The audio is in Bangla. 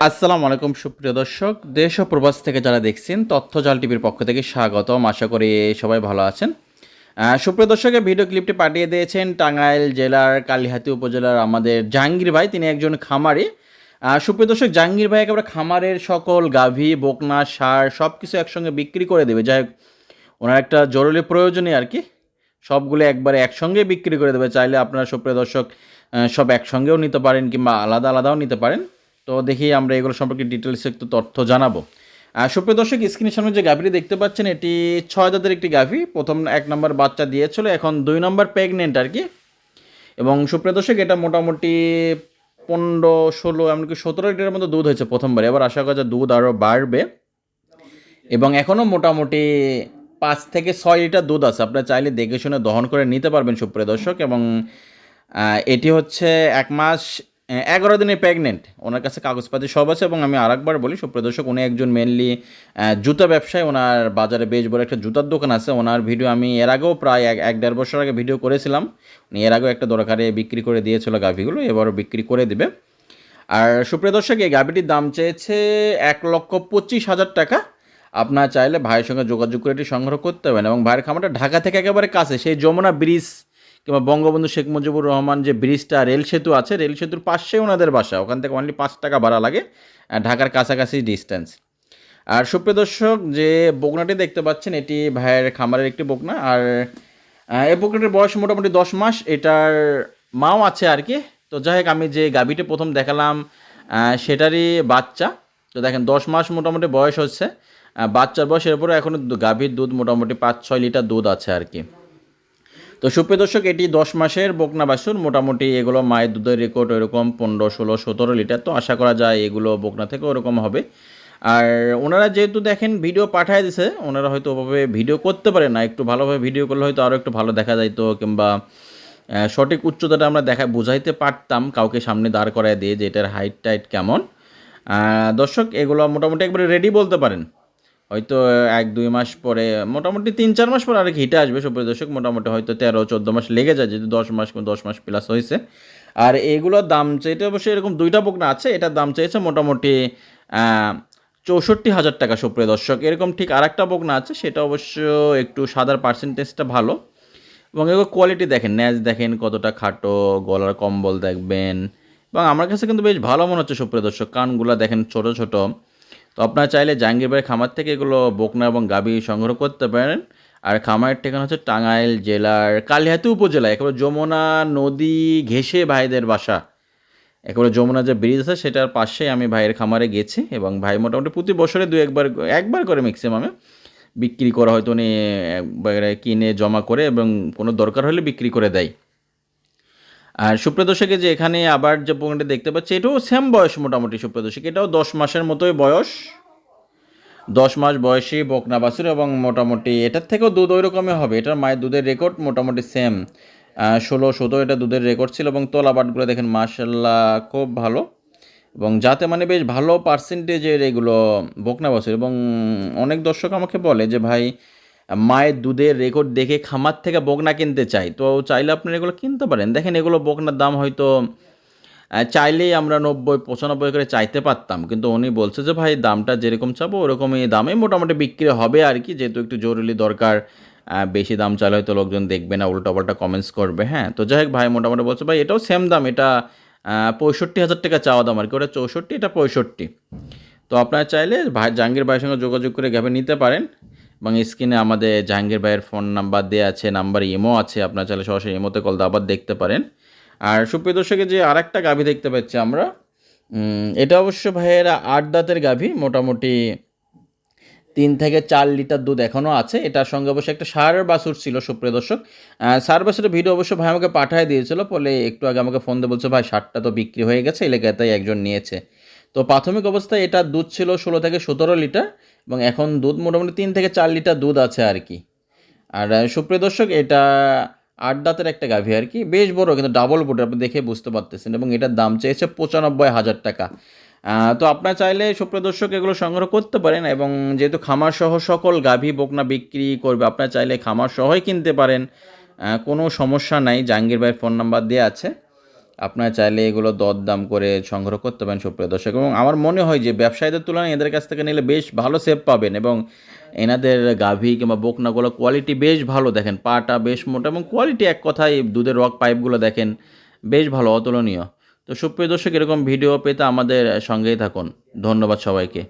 আসসালামু আলাইকুম, সুপ্রিয় দর্শক। দেশ ও প্রবাস থেকে যারা দেখছেন তথ্য জাল টিভির পক্ষ থেকে স্বাগতম। আশা করি সবাই ভালো আছেন। সুপ্রিয় দর্শকের ভিডিও ক্লিপটি পাঠিয়ে দিয়েছেন টাঙ্গাইল জেলার কালিহাতি উপজেলার আমাদের জাহাঙ্গীর ভাই। তিনি একজন খামারি। সুপ্রিয় দর্শক, জাহাঙ্গীর ভাই একেবারে খামারের সকল গাভী, বকনা, সার সব কিছু একসঙ্গে বিক্রি করে দেবে। যাই হোক, ওনার একটা জরুরি প্রয়োজনই আর কি। সবগুলো একবারে একসঙ্গে বিক্রি করে দেবে। চাইলে আপনারা, সুপ্রিয় দর্শক সব একসঙ্গেও নিতে পারেন কিংবা আলাদা আলাদাও নিতে পারেন। তো দেখি আমরা এগুলো সম্পর্কে ডিটেলস একটু তথ্য জানাব। সুপ্রিয় দর্শক স্ক্রিনের সামনে যে গাভীটি দেখতে পাচ্ছেন, এটি ছয় দাঁতের একটি গাভী। প্রথম এক নম্বর বাচ্চা দিয়েছিল, এখন দুই নম্বর প্রেগনেন্ট আর কি। এবং সুপ্রিয় দর্শক, এটা মোটামুটি পনেরো, ষোলো, এমনকি সতেরো লিটারের মতো দুধ হয়েছে প্রথমবার। এবার আশা করা যায় দুধ আরও বাড়বে। এবং এখনও মোটামুটি পাঁচ থেকে ছয় লিটার দুধ আছে। আপনারা চাইলে দেখে শুনে দহন করে নিতে পারবেন, সুপ্রিয় দর্শক। এবং এটি হচ্ছে এক মাস এগারো দিনে প্রেগনেন্ট ওনার কাছে কাগজপাতি সব আছে এবং আমি আরেকবার বলি, সুপ্রিয় দর্শক, উনি একজন মেনলি জুতা ব্যবসায়ী। ওনার বাজারে বেশ বড় একটা জুতার দোকান আছে। ওনার ভিডিও আমি এর আগেও প্রায় এক এক দেড় বছর আগে ভিডিও করেছিলাম। উনি এর আগেও একটা দরকারে বিক্রি করে দিয়েছিল গাভিগুলো, এবারও বিক্রি করে দিবে। আর সুপ্রিয় দর্শক, এই গাভিটির দাম চেয়েছে এক লক্ষ পঁচিশ হাজার টাকা। আপনার চাইলে ভাইয়ের সঙ্গে যোগাযোগ করে এটি সংগ্রহ করতে পারেন এবং ভাইয়ের খামারটা ঢাকা থেকে একেবারে কাছে, সেই যমুনা ব্রিজ কিংবা বঙ্গবন্ধু শেখ মুজিবুর রহমান যে ব্রিজটা, রেল সেতু আছে, রেল সেতুর পাশে ওনাদের বাসা। ওখান থেকে অনলি পাঁচ টাকা ভাড়া লাগে ঢাকার কাছাকাছি ডিস্টেন্স আর সুপ্রিয় দর্শক, যে বকনাটি দেখতে পাচ্ছেন, এটি ভাইয়ের খামারের একটি বকনা। আর এই বকনাটির বয়স মোটামুটি দশ মাস, এটার মাও আছে আর কি। তো যাই হোক, আমি যে গাভীটি প্রথম দেখালাম সেটারই বাচ্চা। তো দেখেন, দশ মাস মোটামুটি বয়স হচ্ছে। বাচ্চার বয়স এরপরে এখন গাভীর দুধ মোটামুটি পাঁচ ছয় লিটার দুধ আছে আর কি। তো সুপ্রিয় দর্শক, এটি দশ মাসের বকনা বাসুর মোটামুটি এগুলো মায়ের দুধের রেকর্ড এরকম পনেরো, ষোলো, সতেরো লিটার। তো আশা করা যায় এগুলো বকনা থেকে ওরকম হবে। আর ওনারা যেহেতু দেখেন ভিডিও পাঠায় দিছে, ওনারা হয়তো ওভাবে ভিডিও করতে পারে না। একটু ভালোভাবে ভিডিও করলে হয়তো আরও একটু ভালো দেখা যাইতো কিংবা সঠিক উচ্চতাটা আমরা দেখা, বুঝাইতে পারতাম কাউকে সামনে দাঁড় করায় দিয়ে যে এটার হাইট টাইট কেমন দর্শক, এগুলো মোটামুটি একবারে রেডি বলতে পারেন। হয়তো এক, দুই মাস পরে, মোটামুটি তিন, চার মাস পর আর কি হিটে আসবে, সুপ্রিয় দর্শক। মোটামুটি হয়তো তেরো, চোদ্দ মাস লেগে যায় যদি দশ মাস দশ মাস প্লাস হয়েছে। আর এগুলোর দাম চাইতে অবশ্যই এরকম দুইটা বকনা আছে। এটার দাম চাইছে মোটামুটি চৌষট্টি হাজার টাকা, সুপ্রিয় দর্শক। এরকম ঠিক আর একটা বকনা আছে, সেটা অবশ্য একটু সাদার পার্সেন্টেজটা ভালো। এবং এগুলো কোয়ালিটি দেখেন, ন্যাচ দেখেন কতটা খাটো, গলার কম্বল দেখবেন। এবং আমার কাছে কিন্তু বেশ ভালো মনে হচ্ছে, সুপ্রিয় দর্শক। কানগুলো দেখেন ছোট ছোট। তো আপনারা চাইলে জাহাঙ্গীর খামার থেকে এগুলো বকনা এবং গাবি সংগ্রহ করতে পারেন। আর খামারের ঠিকানা হচ্ছে টাঙ্গাইল জেলার কালিহাতি উপজেলা একেবারে যমুনা নদী ঘেঁষে ভাইদের বাসা। একেবারে যমুনা যে ব্রিজ আছে, সেটার পাশে আমি ভাইয়ের খামারে গেছি এবং ভাই মোটামুটি প্রতি বছরে দু একবার একবার করে ম্যাক্সিমামে বিক্রি করা হয়তো উনি কিনে জমা করে এবং কোনো দরকার হলে বিক্রি করে দেয়। আর সুপ্রদর্শকে যে এখানে আবার যে পণ্যটা দেখতে পাচ্ছি, এটাও সেম বয়স মোটামুটি সুপ্রদর্শক এটাও দশ মাসের মতোই বয়স। দশ মাস বয়সী বকনা বাছুর এবং মোটামুটি এটার থেকেও দুধ ওই রকমই হবে। এটার মায়ের দুধের রেকর্ড মোটামুটি সেম ষোলো, সতেরো এটা দুধের রেকর্ড ছিল এবং তোলা বাটগুলো দেখেন মার্শাল্লাহ খুব ভালো। এবং যাতে মানে বেশ ভালো পার্সেন্টেজের এগুলো বকনা বাছুর। এবং অনেক দর্শক আমাকে বলে যে, ভাই মায়ের দুধের রেকর্ড দেখে খামার থেকে বকনা কিনতে চাই। তো চাইলে আপনারা এগুলো কিনতে পারেন। দেখেন এগুলো বকনার দাম হয়তো চাইলেই আমরা নব্বই, পঁচানব্বই করে চাইতে পারতাম। কিন্তু উনি বলছে যে, ভাই, দামটা যেরকম চাবো, ওরকমই দামে মোটামুটি বিক্রি হবে আর কি। যেহেতু একটু জরুরি দরকার বেশি দাম চাইলে হয়তো লোকজন দেখবে না উল্টো পাল্টা কমেন্টস করবে। হ্যাঁ তো যাই হোক, ভাই মোটামুটি বলছে, ভাই, এটাও সেম দাম। এটা পঁয়ষট্টি হাজার টাকা চাওয়া দাম আর কি। ওটা চৌষট্টি, এটা পঁয়ষট্টি। তো আপনারা চাইলে ভাই, জাহাঙ্গীর ভাইয়ের সঙ্গে যোগাযোগ করে গ্যাপে নিতে পারেন। এবং স্ক্রিনে আমাদের জাহাঙ্গীর ভাইয়ের ফোন নাম্বার দেওয়া আছে, নাম্বার ইমো আছে, আপনার চাইলে সরাসরি ইমোতে কল আবার দেখতে পারেন। আর সুপ্রিয় দর্শকে যে আরেকটা গাভী দেখতে পাচ্ছি আমরা এটা অবশ্য ভাইয়েরা আট দাঁতের গাভী, মোটামুটি তিন থেকে চার লিটার দুধ এখনও আছে। এটার সঙ্গে অবশ্য একটা সার বাছুর ছিল, সুপ্রিয় দর্শক। সার বাছুরের ভিডিও অবশ্য ভাই আমাকে পাঠিয়ে দিয়েছিল, বলে একটু আগে আমাকে ফোন দিয়ে বলছে, ভাই, সারটা তো বিক্রি হয়ে গেছে এলাকায় তাই একজন নিয়েছে। তো প্রাথমিক অবস্থায় এটা দুধ ছিল ষোলো থেকে সতেরো লিটার এবং এখন দুধ মোটামুটি তিন থেকে চার লিটার দুধ আছে আর কি। আর সুপ্রিয় দর্শক, এটা আট দাঁতের একটা গাভী আর কি। বেশ বড়, কিন্তু ডাবল বুট, আপনি দেখে বুঝতে পারতেছেন এবং এটার দাম চেয়েছে পঁচানব্বই হাজার টাকা। তো আপনার চাইলে, সুপ্রিয় দর্শক, এগুলো সংগ্রহ করতে পারেন এবং যেহেতু খামার সহ সকল গাভী বকনা বিক্রি করবে, আপনার চাইলে খামার সহই কিনতে পারেন। কোনো সমস্যা নাই, জাহাঙ্গীর ভাইয়ের ফোন নাম্বার দেওয়া আছে। আপনারা চাইলে এগুলো দরদাম করে সংগ্রহ করতে পারেন, সুপ্রিয় দর্শক। এবং আমার মনে হয় যে ব্যবসায়ীদের তুলনায় এদের কাছ থেকে নিলে বেশ ভালো সেভ পাবেন এবং এনাদের গাভী কিংবা বকনাগুলো কোয়ালিটি বেশ ভালো দেখেন, পাটা বেশ মোটা এবং কোয়ালিটি এক কথায় দুধের রক পাইপগুলো দেখেন বেশ ভালো, অতুলনীয়। তো সুপ্রিয় দর্শক, এরকম ভিডিও পেতে আমাদের সঙ্গেই থাকুন। ধন্যবাদ সবাইকে।